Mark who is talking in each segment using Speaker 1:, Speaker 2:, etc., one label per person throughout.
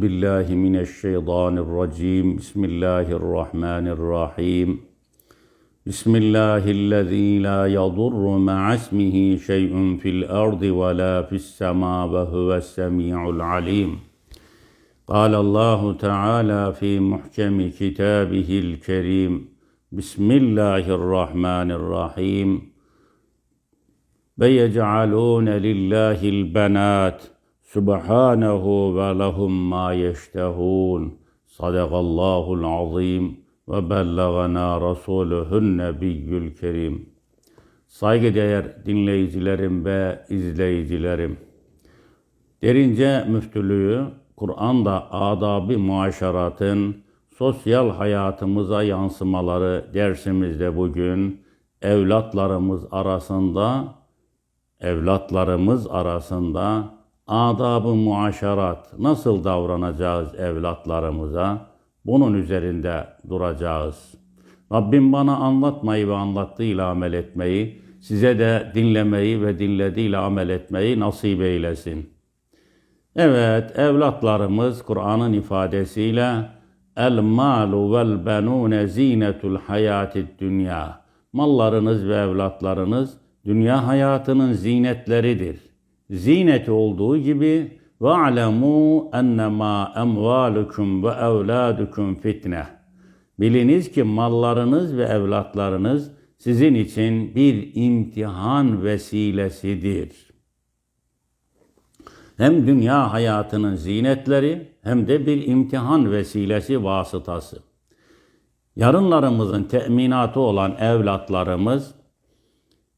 Speaker 1: بالله من الشيطان الرجيم. بسم الله الرحمن الرحيم. بسم الله الذي لا يضر مع اسمه شيء في الأرض ولا في السماء وهو السميع العليم. قال الله تعالى في محكم كتابه الكريم. بسم الله الرحمن الرحيم. ويجعلون لله البنات Subhanahu ve lehum ma yeştehun. Sadakallahul azim ve bellagana rasuluhun nebiyyül kerim. Saygıdeğer dinleyicilerim ve izleyicilerim. Derince müftülüğü Kur'an'da adabı muaşeratın sosyal hayatımıza yansımaları dersimizde bugün evlatlarımız arasında evlatlarımız arasında adab-ı muaşerat nasıl davranacağız evlatlarımıza bunun üzerinde duracağız. Rabbim bana anlatmayı ve anlattığıyla amel etmeyi, size de dinlemeyi ve dinlediğiyle amel etmeyi nasip eylesin. Evet, evlatlarımız Kur'an'ın ifadesiyle el malu vel benune zinetul hayatid dünya. Mallarınız ve evlatlarınız dünya hayatının zinetleridir. Zineti olduğu gibi ve alemu ennema emvalukum ve evladukum fitne. Biliniz ki mallarınız ve evlatlarınız sizin için bir imtihan vesilesidir. Hem dünya hayatının zinetleri hem de bir imtihan vesilesi vasıtası. Yarınlarımızın teminatı olan evlatlarımız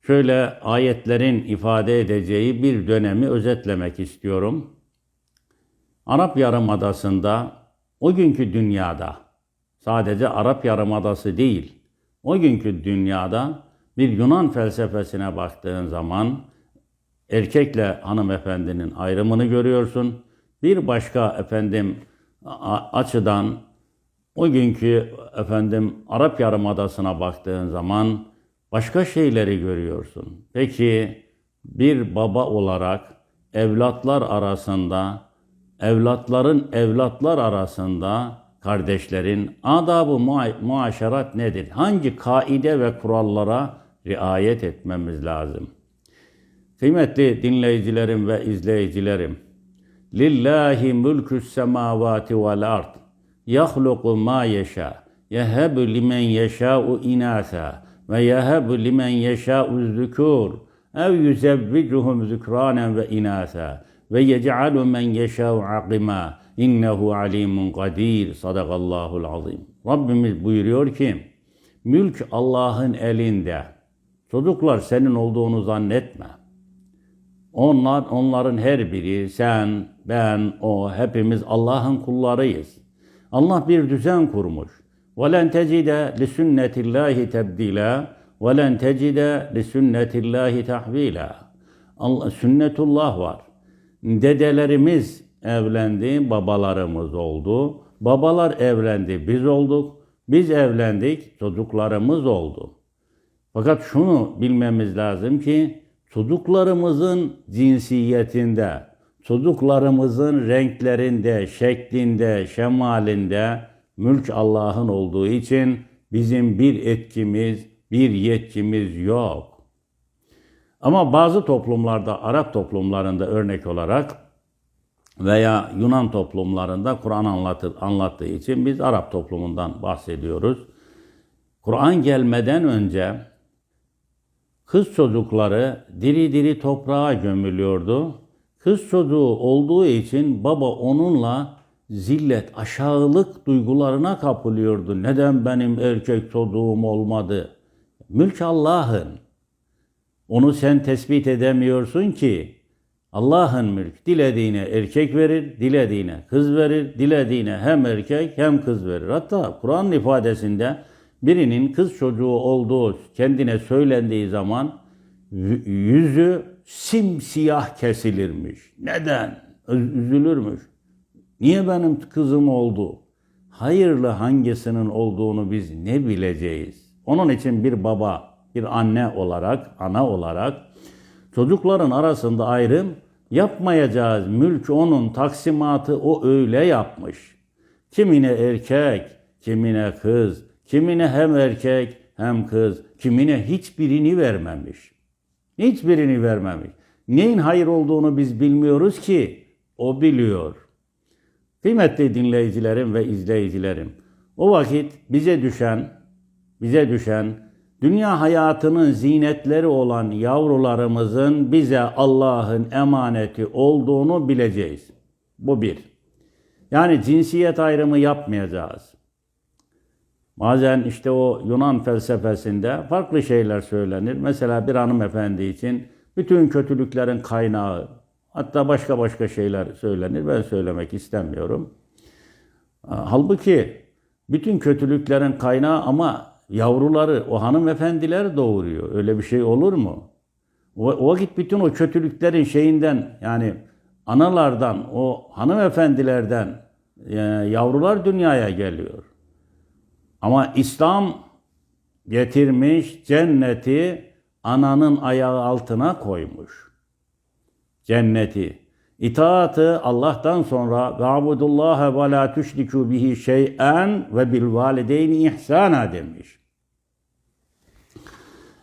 Speaker 1: şöyle ayetlerin ifade edeceği bir dönemi özetlemek istiyorum. Arap Yarımadası'nda o günkü dünyada sadece Arap Yarımadası değil, o günkü dünyada bir Yunan felsefesine baktığın zaman erkekle hanımefendinin ayrımını görüyorsun. Bir başka efendim açıdan o günkü efendim Arap Yarımadası'na baktığın zaman başka şeyleri görüyorsun. Peki bir baba olarak evlatlar arasında, evlatların evlatlar arasında kardeşlerin adabı muaşerat nedir? Hangi kaide ve kurallara riayet etmemiz lazım? Kıymetli dinleyicilerim ve izleyicilerim, Lillahi mülkü semavati vel ard, yahluku ma yeşâ, yehebu limen yeşâ'u inâsâ, ve yehebu limen yeşâ'u zükûr, ev yüzevvicuhum zükrânen ve inâsâ, ve yec'alu men yeşâ'u akimâ, innehu alimun kadir, sadakallahul azim. Rabbimiz buyuruyor ki, mülk Allah'ın elinde. Çocuklar senin olduğunu zannetme. Onlar, onların her biri, sen, ben, o, hepimiz Allah'ın kullarıyız. Allah bir düzen kurmuş. وَلَنْ تَجِدَ لِسُنَّةِ اللّٰهِ تَبْدِيلًا وَلَنْ تَجِدَ لِسُنَّةِ اللّٰهِ تَحْو۪يلًا Allah, Sünnetullah var. Dedelerimiz evlendi, babalarımız oldu. Babalar evlendi, biz olduk. Biz evlendik, çocuklarımız oldu. Fakat şunu bilmemiz lazım ki çocuklarımızın cinsiyetinde, çocuklarımızın renklerinde, şeklinde, şemalinde mülk Allah'ın olduğu için bizim bir etkimiz, bir yetkimiz yok. Ama bazı toplumlarda, Arap toplumlarında örnek olarak veya Yunan toplumlarında Kur'an anlatır, anlattığı için biz Arap toplumundan bahsediyoruz. Kur'an gelmeden önce kız çocukları diri diri toprağa gömülüyordu. Kız çocuğu olduğu için baba onunla zillet, aşağılık duygularına kapılıyordu. Neden benim erkek çocuğum olmadı? Mülk Allah'ın. Onu sen tespit edemiyorsun ki. Allah'ın mülk dilediğine erkek verir, dilediğine kız verir, dilediğine hem erkek hem kız verir. Hatta Kur'an ifadesinde birinin kız çocuğu olduğu kendine söylendiği zaman yüzü simsiyah kesilirmiş. Neden? Üzülürmüş. Niye benim kızım oldu? Hayırlı hangisinin olduğunu biz ne bileceğiz? Onun için bir baba, bir anne olarak, ana olarak çocukların arasında ayrım Yapmayacağız. Mülk onun, taksimatı o öyle yapmış. Kimine erkek, kimine kız, kimine hem erkek hem kız, kimine hiçbirini vermemiş. Hiçbirini vermemiş. Neyin hayır olduğunu biz bilmiyoruz ki o biliyor. Kıymetli dinleyicilerim ve izleyicilerim, o vakit bize düşen, bize düşen dünya hayatının zinetleri olan yavrularımızın bize Allah'ın emaneti olduğunu bileceğiz. Bu bir. Yani cinsiyet ayrımı yapmayacağız. Bazen işte o Yunan felsefesinde farklı şeyler söylenir. Mesela bir hanımefendi için bütün kötülüklerin kaynağı, hatta başka başka şeyler söylenir. Ben söylemek istemiyorum. Halbuki bütün kötülüklerin kaynağı ama yavruları, o hanımefendiler doğuruyor. Öyle bir şey olur mu? O, o vakit bütün o kötülüklerin şeyinden yani analardan, o hanımefendilerden e, yavrular dünyaya geliyor. Ama İslam getirmiş cenneti ananın ayağı altına koymuş. Cenneti. İtaatı Allah'tan sonra ve abudullaha ve la tüşriku bihi şey'en ve bil valideyni ihsana demiş.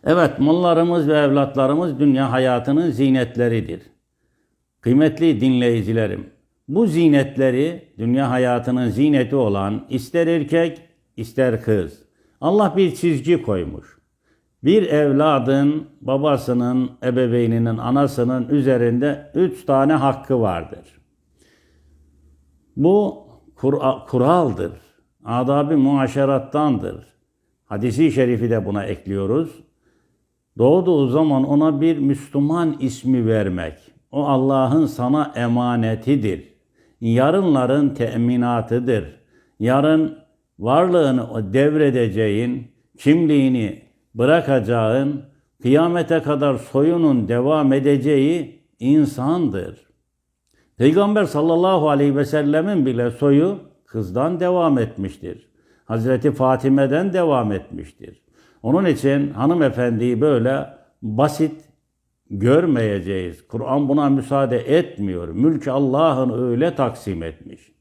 Speaker 1: Evet, mallarımız ve evlatlarımız dünya hayatının zinetleridir. Kıymetli dinleyicilerim, bu zinetleri dünya hayatının zineti olan ister erkek ister kız. Allah bir çizgi koymuş. Bir evladın babasının, ebeveyninin, anasının üzerinde üç tane hakkı vardır. Bu kur- kuraldır. Adab-ı muaşerattandır. Hadisi şerifi de buna ekliyoruz. Doğduğu zaman ona bir Müslüman ismi vermek. O Allah'ın sana emanetidir. Yarınların teminatıdır. Yarın varlığını devredeceğin, kimliğini bırakacağın, kıyamete kadar soyunun devam edeceği insandır. Peygamber sallallahu aleyhi ve sellemin bile soyu kızdan devam etmiştir. Hazreti Fatime'den devam etmiştir. Onun için hanımefendiyi böyle basit görmeyeceğiz. Kur'an buna müsaade etmiyor. Mülk Allah'ın öyle taksim etmiş.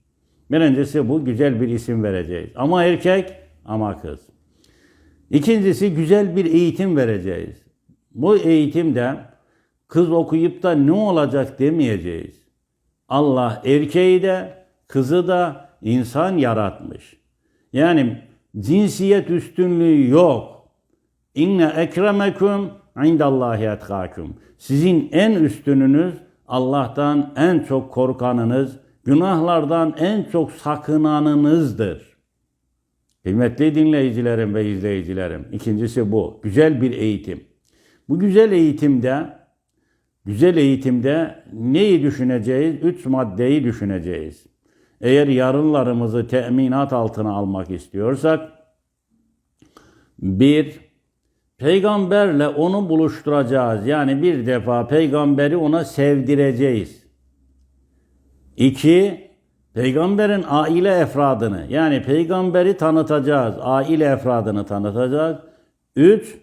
Speaker 1: Birincisi bu güzel bir isim vereceğiz. Ama erkek ama kız. İkincisi güzel bir eğitim vereceğiz. Bu eğitimde kız okuyup da ne olacak demeyeceğiz. Allah erkeği de kızı da insan yaratmış. Yani cinsiyet üstünlüğü yok. İnne ekremekum indallahi etkakum. Sizin en üstününüz Allah'tan en çok korkanınız, günahlardan en çok sakınanınızdır. Kıymetli dinleyicilerim ve izleyicilerim, ikincisi bu. Güzel bir eğitim. Bu güzel eğitimde, güzel eğitimde neyi düşüneceğiz? Üç maddeyi düşüneceğiz. Eğer yarınlarımızı teminat altına almak istiyorsak, bir, peygamberle onu buluşturacağız. Yani bir defa peygamberi ona sevdireceğiz. İki, peygamberin aile efradını yani peygamberi tanıtacağız. Aile efradını tanıtacağız. Üç,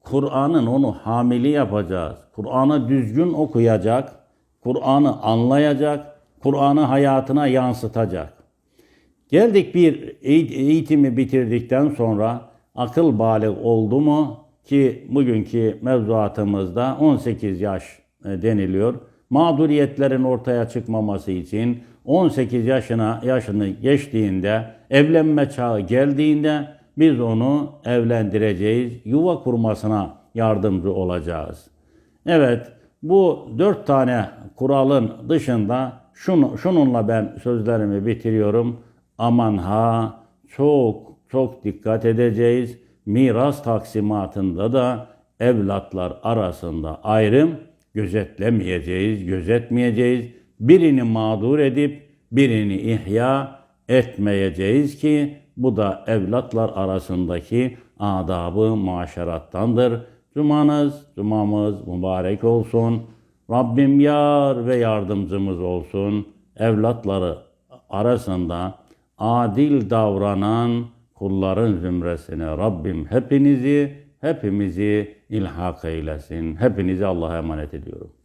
Speaker 1: Kur'an'ın onu hamili yapacağız. Kur'an'ı düzgün okuyacak. Kur'an'ı anlayacak. Kur'an'ı hayatına yansıtacak. Geldik bir eğitimi bitirdikten sonra akıl balik oldu mu ki bugünkü mevzuatımızda 18 yaş e, deniliyor. Mağduriyetlerin ortaya çıkmaması için 18 yaşına yaşını geçtiğinde evlenme çağı geldiğinde biz onu evlendireceğiz. Yuva kurmasına yardımcı olacağız. Evet bu dört tane kuralın dışında şunu, şununla ben sözlerimi bitiriyorum. Aman ha çok çok dikkat edeceğiz. Miras taksimatında da evlatlar arasında ayrım gözetlemeyeceğiz, gözetmeyeceğiz. Birini mağdur edip birini ihya etmeyeceğiz ki bu da evlatlar arasındaki adabı maşerattandır. Cumanız, cumamız mübarek olsun. Rabbim yar ve yardımcımız olsun. Evlatları arasında adil davranan kulların zümresine Rabbim hepinizi, hepimizi ilhak eylesin. Hepinizi Allah'a emanet ediyorum.